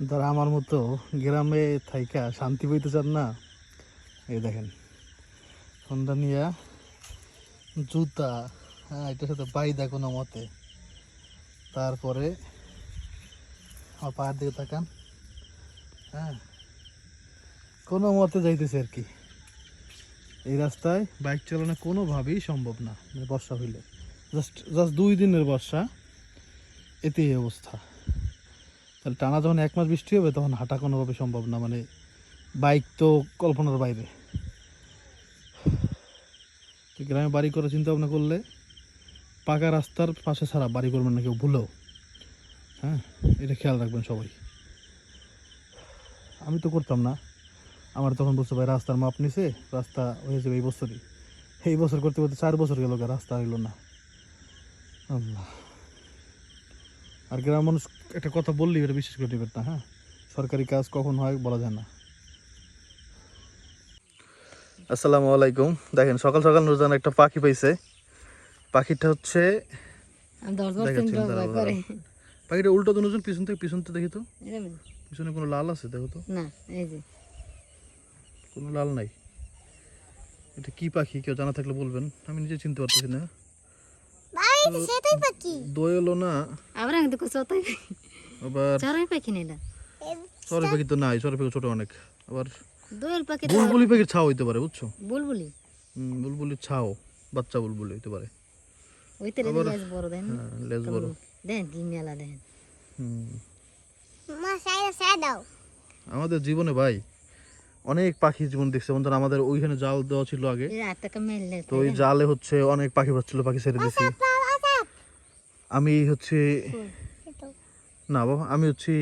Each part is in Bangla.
যারা আমার মতো গ্রামে থাইকা শান্তি বইতে চান না? এই দেখেন, সন্ধ্যা জুতা হ্যাঁ এটার সাথে বাইদা কোনো মতে। তারপরে আমার পায়ের দিকে তাকান হ্যাঁ কোনো মতে যাইতেছে আর কি। এই রাস্তায় বাইক চালানো কোনোভাবেই সম্ভব না, বর্ষা হইলে। জাস্ট জাস্ট দুই দিনের বর্ষা এতে এই অবস্থা। তাহলে টানা যখন এক মাস বৃষ্টি হবে, তখন হাঁটা কোনোভাবে সম্ভব না। মানে বাইক তো কল্পনার বাইরে। তো গ্রামে বাড়ি করার চিন্তা ভাবনা করলে পাকা রাস্তার পাশে ছাড়া বাড়ি করবেন না কেউ, ভুলেও। হ্যাঁ এটা খেয়াল রাখবেন সবাই। আমি তো করতাম না। আমার তখন বুঝতে পারি রাস্তার মাপ নিছে, রাস্তা হয়ে যাবে এই বছরই। এই বছর করতে করতে চার বছর গেল রাস্তা হইল না। আল্লাহ। আর গ্রাম মানুষ একটা কথা বললেই এটা বিশ্বাস করে নেবেন না হ্যাঁ? সরকারি কাজ কখন হয় বলা যায় না। আসসালামু আলাইকুম। দেখেন সকাল সকাল নুরজান একটা পাখি পাইছে। পাখিটা হচ্ছে পাখিটা উল্টো তো নুরজান পিছন থেকে পিছন তো দেখি তো। পিছনে কোনো লাল আছে দেখো তো। না এই যে। কোনো লাল নাই। এটা কি পাখি কেউ জানা থাকলে বলবেন। আমি নিজে চিনতে পারতেছি না। সেটাই পাখি। দোয়েলও না। আবার আমি তো কোথাও তাই আবার চড়াই পাখি সরে পাখি তো নাই সরে পাখি ছোট অনেক। আবার দোয়েল পাখি বুলবুলি পাখির ছাও হইতে পারে বুঝছ? বুলবুলি? হুম, বুলবুলির ছাও বাচ্চা বুলবুলি হইতে পারে। ওই তো রেডি লেজ বড় দেন। হ্যাঁ লেজ বড়। দেন কি মেলা দেন। হুম। মা সাইডে সাইড দাও। আমাদের জীবনে ভাই অনেক পাখি জীবন দেখছে। যেমন ধর আমাদের ওইখানে জাল দেওয়া ছিল আগে। তো ওই জালে হচ্ছে অনেক পাখি বাচ্চা পাখি ছেড়ে দিয়েছি আমি হচ্ছে না বাবা আমি হচ্ছে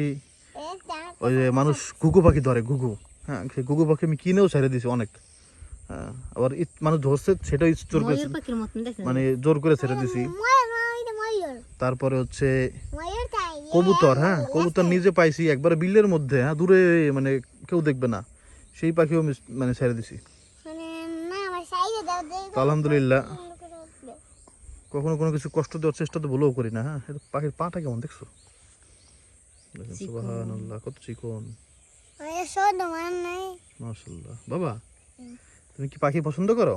ওই যে মানুষ ঘুঘু পাখি ধরে ঘুঘু। হ্যাঁ সেই ঘুঘু পাখি আমি কিনেও ছেড়ে দিয়েছি অনেক। হ্যাঁ আবার মানুষ ধরছে সেটাও জোর করে মানে জোর করে ছেড়ে দিছি তারপরে হচ্ছে কবুতর হ্যাঁ কবুতর নিজে পাইছি একবার বিলের মধ্যে হ্যাঁ দূরে মানে কেউ দেখবে না। সেই পাখিও মানে ছেড়ে দিছি মানে আলহামদুলিল্লাহ। কখনো কোনো কিছু কষ্ট দেওয়ার চেষ্টা তো ভুলেও করি না হ্যাঁ? পাখির পাটা কেমন দেখছ? সুবহানাল্লাহ কত চিকন। বাবা তুমি কি পাখি পছন্দ করো?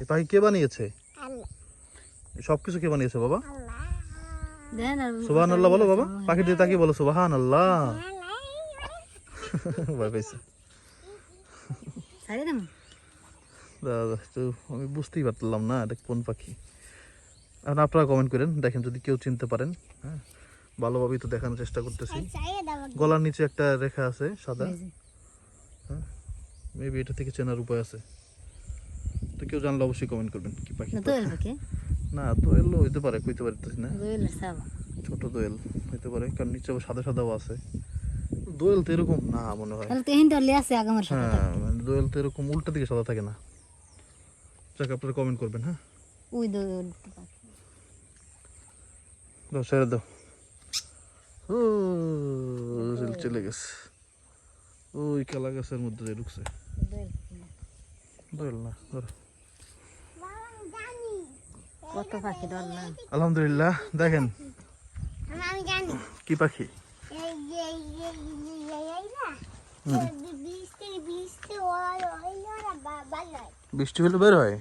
এই পাখি কে বানিয়েছে? আল্লাহ। সব কিছু কে বানিয়েছে বাবা? আল্লাহ। দেন আর সুবহানাল্লাহ বলো বাবা পাখির দিয়ে তাকিয়ে বলো সুবহানাল্লাহ। আল্লাহ। দাদা তো আমি বুঝতেই পারলাম না এটা কোন পাখি। এখন আপনারা কমেন্ট করেন দেখেন যদি কেউ চিনতে পারেন হ্যাঁ ভালোভাবেই তো দেখানোর চেষ্টা করতেছি। গলার নিচে একটা রেখা আছে সাদা। হ্যাঁ মেবি এটা থেকে চেনার উপায় আছে। তো কেউ জানলে অবশ্যই কমেন্ট করবেন কি পাখি না দোয়েল হইতে পারে কইতে পারতেছি না। ছোট দোয়েল হইতে পারে কারণ নিচে সাদা সাদাও আছে। দোয়েল তো এরকম না মনে হয়। হ্যাঁ মানে দোয়েল তো এরকম উল্টা দিকে সাদা থাকে না। যাক আপনারা কমেন্ট করবেন হ্যাঁ। ওই দোয়েল দাও ছেড়ে দাও। ও চলে- গেছে। ওই কালা গাছের মধ্যে দিয়ে ঢুকছে। না। ধরো। জানি কত পাখি ধরলাম? আলহামদুলিল্লাহ দেখেন। কি পাখি? যে যে যে বৃষ্টি হলে বের হয়?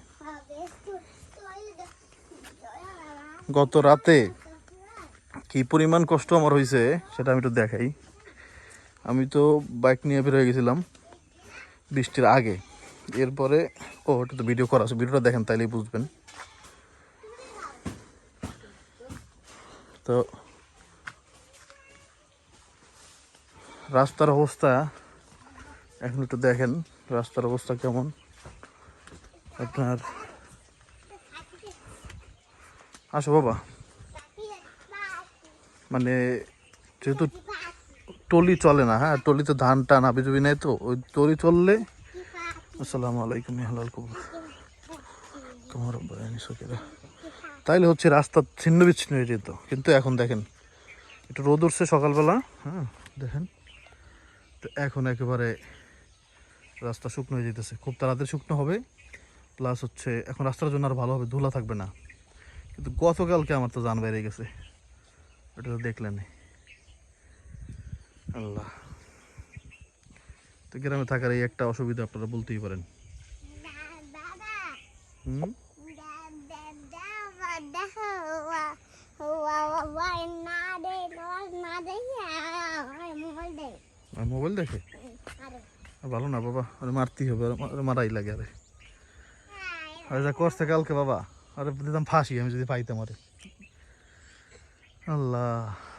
গত রাতে কি পরিমাণ কষ্ট আমার হয়েছে সেটা আমি একটু দেখাই। আমি তো বাইক নিয়ে বের হয়ে গেছিলাম বৃষ্টির আগে। এরপরে, ও ওটা তো ভিডিও করা আছে। ভিডিওটা দেখেন, তাইলেই বুঝবেন। তো, রাস্তার অবস্থা, এখন একটু দেখেন, রাস্তার অবস্থা কেমন। আপনার, আসো বাবা। মানে যেহেতু টলি চলে না হ্যাঁ টলিতে ধান টান হাবিজুবি নেই তো, ওই টলি চললে। আসসালামু আলাইকুম হালাল কবুর। তোমার সকেরা তাইলে হচ্ছে রাস্তা ছিন্ন বিচ্ছিন্ন হয়ে যেত, কিন্তু এখন দেখেন, একটু রোদ উঠছে সকালবেলা হ্যাঁ দেখেন। তো এখন একেবারে রাস্তা শুকনো হয়ে যেতেছে, খুব তাড়াতাড়ি শুকনো হবে। প্লাস হচ্ছে, এখন রাস্তার জন্য আর ভালো হবে, ধুলা থাকবে না। কিন্তু গতকালকে আমার তো জান বেড়ে গেছে। ওটা তো দেখলেন আল্লাহ। তো গ্রামে থাকার এই একটা অসুবিধা আপনারা বলতেই পারেন। হুম? মোবাইল দেখে? ভালো না বাবা মারতেই হবে মারাই লাগে, আরে। আরে যা করছে কালকে বাবা, আরে দিতাম ফাঁসি, আমি যদি পাইতাম আরে। আল্লাহ